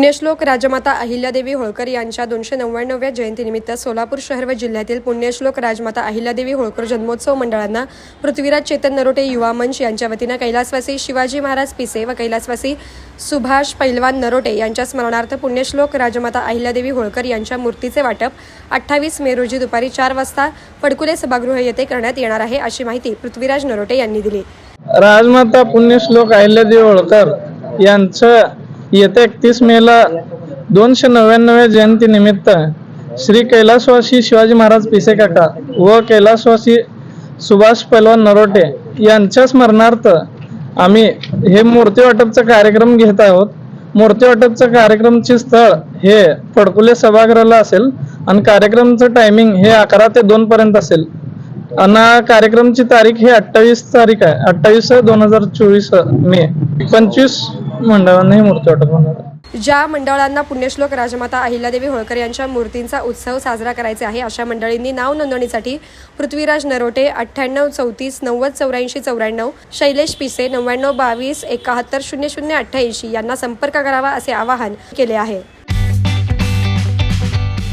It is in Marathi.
पुण्यश्लोक राजमाता अहिल्यादेवी होळकर यांच्या दोनशे नव्याण्णव्या जयंतीनिमित्त सोलापूर शहर व जिल्ह्यातील पुण्यश्लोक राजमाता अहिल्यादेवी होळकर जन्मोत्सव मंडळांना पृथ्वीराज चेतन नरोटे युवा मंच यांच्या वतीनं कैलासवासी शिवाजी महाराज पिसे व कैलासवासी सुभाष पैलवान नरोटे यांच्या स्मरणार्थ पुण्यश्लोक राजमाता अहिल्यादेवी होळकर यांच्या मूर्तीचे वाटप अठ्ठावीस मे रोजी दुपारी चार वाजता फडकुले सभागृह येथे करण्यात येणार आहे अशी माहिती पृथ्वीराज नरोटे यांनी दिली. राजमाता पुण्यश्लोक अहिल्यादेवी होळकर यांचं येत्या एकतीस मेला दोनशे नव्याण्णव्या जयंती निमित्त श्री कैलासवासी शिवाजी महाराज पिसे काका व कैलासवासी सुभाष पलवान नरोटे यांच्या स्मरणार्थ आम्ही हे मूर्ती वाटपचा कार्यक्रम घेत आहोत. मूर्ती वाटपचा कार्यक्रमचे स्थळ हे फडकुले सभागृहाला असेल आणि कार्यक्रमचं टायमिंग हे अकरा ते दोन पर्यंत असेल. आणि कार्यक्रमची तारीख हे अठ्ठावीस तारीख आहे. अठ्ठावीस दोन हजार चोवीस मे. पंचवीस मंडळांना मूर्ती वाटप होणार ज्या मंडळांना पुण्यश्लोक राजमाता अहिल्यादेवी होळकर यांच्या मूर्तींचा उत्सव साजरा करायचा आहे अशा मंडळींनी नाव नोंदणीसाठी पृथ्वीराज नरोटे अठ्ठ्याण्णव चौतीस नव्वद चौऱ्याऐंशी चौऱ्याण्णव शैलेश पिसे नव्याण्णव बावीस एकाहत्तर शून्य शून्य अठ्ठ्याऐंशी यांना संपर्क करावा असे आवाहन केले आहे.